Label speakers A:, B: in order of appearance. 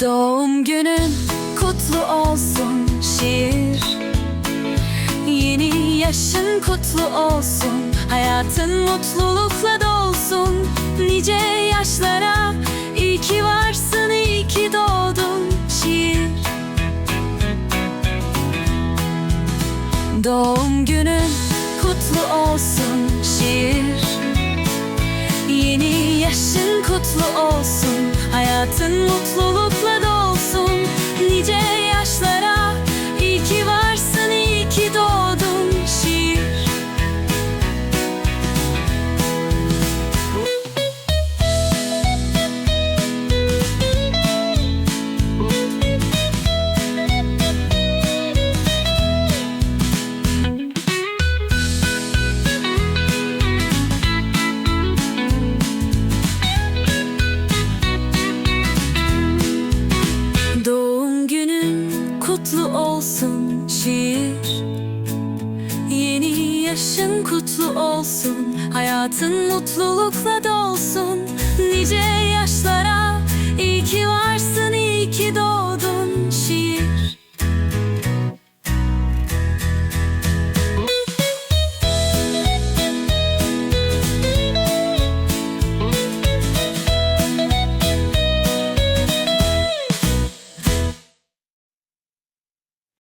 A: Doğum günün kutlu olsun şiir. Yeni yaşın kutlu olsun. Hayatın mutlulukla dolsun. Nice yaşlara iyi ki varsın iyi ki doğdun şiir. Doğum günün kutlu olsun şiir. Yeni yaşın kutlu olsun. Hayatın mutluluk mutlu olsun şiir. Yeni yaşın kutlu olsun. Hayatın mutlulukla dolsun. Nice yaşlara iyi ki varsın iyi ki doğdun.